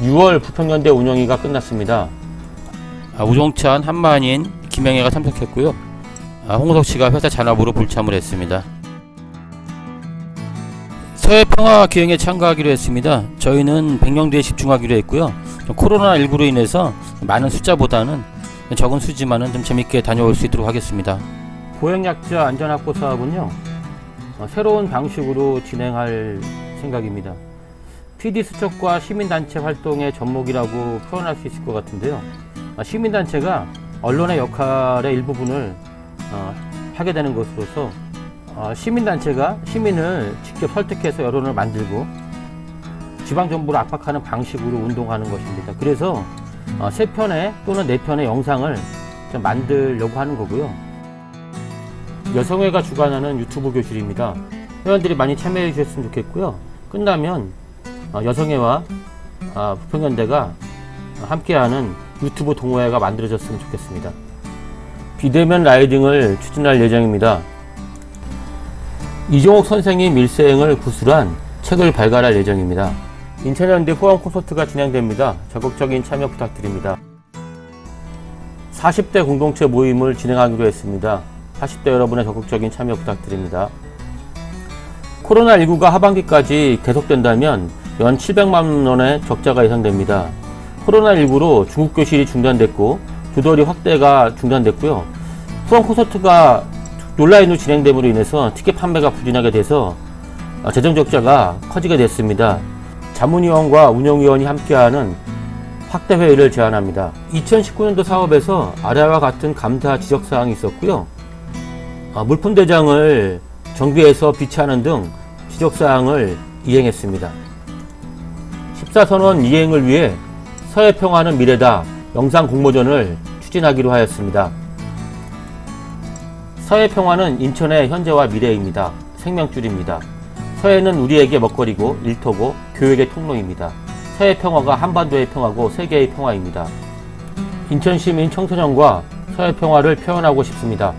6월 부평연대 운영회가 끝났습니다. 아, 우종찬, 한만인, 김영애가 참석했고요. 아, 홍석 씨가 회사 잔업으로 불참을 했습니다. 서해 평화 기행에 참가하기로 했습니다. 저희는 백령도에 집중하기로 했고요. 좀 코로나19로 인해서 많은 숫자보다는 적은 수지만은 좀 재밌게 다녀올 수 있도록 하겠습니다. 보행약자 안전확보 사업은요, 어, 새로운 방식으로 진행할 생각입니다. PD 수첩과 시민단체 활동의 접목이라고 표현할 수 있을 것 같은데요. 아, 시민단체가 언론의 역할의 일부분을 어, 하게 되는 것으로서 어, 시민단체가 시민을 직접 설득해서 여론을 만들고 지방정부를 압박하는 방식으로 운동하는 것입니다. 그래서 어, 세 편의 또는 네 편의 영상을 좀 만들려고 하는 거고요. 여성회가 주관하는 유튜브 교실입니다. 회원들이 많이 참여해 주셨으면 좋겠고요. 끝나면 어, 여성회와 아, 부평연대가 함께하는 유튜브 동호회가 만들어졌으면 좋겠습니다. 비대면 라이딩을 추진할 예정입니다. 이종옥 선생님 일생을 구술한 책을 발간할 예정입니다. 인천연대 후원 콘서트가 진행됩니다. 적극적인 참여 부탁드립니다. 40대 공동체 모임을 진행하기로 했습니다. 40대 여러분의 적극적인 참여 부탁드립니다. 코로나19가 하반기까지 계속된다면 연 700만 원의 적자가 예상됩니다. 코로나19로 중국 교실이 중단됐고 두더리 확대가 중단됐고요. 후원 콘서트가 온라인으로 진행됨으로 인해서 티켓 판매가 부진하게 돼서 어, 재정 적자가 커지게 됐습니다. 자문위원과 운영위원이 함께하는 확대 회의를 제안합니다. 2019년도 사업에서 아래와 같은 감사 지적 사항이 있었고요. 어, 물품 대장을 정비해서 비치하는 등 지적 사항을 이행했습니다. 14선언 이행을 위해 서해 평화는 미래다 영상 공모전을 추진하기로 하였습니다. 서해 평화는 인천의 현재와 미래입니다. 생명줄입니다. 서해는 우리에게 먹거리고 일터고 교육의 통로입니다. 서해 평화가 한반도의 평화고 세계의 평화입니다. 인천 시민 청소년과 서해 평화를 표현하고 싶습니다.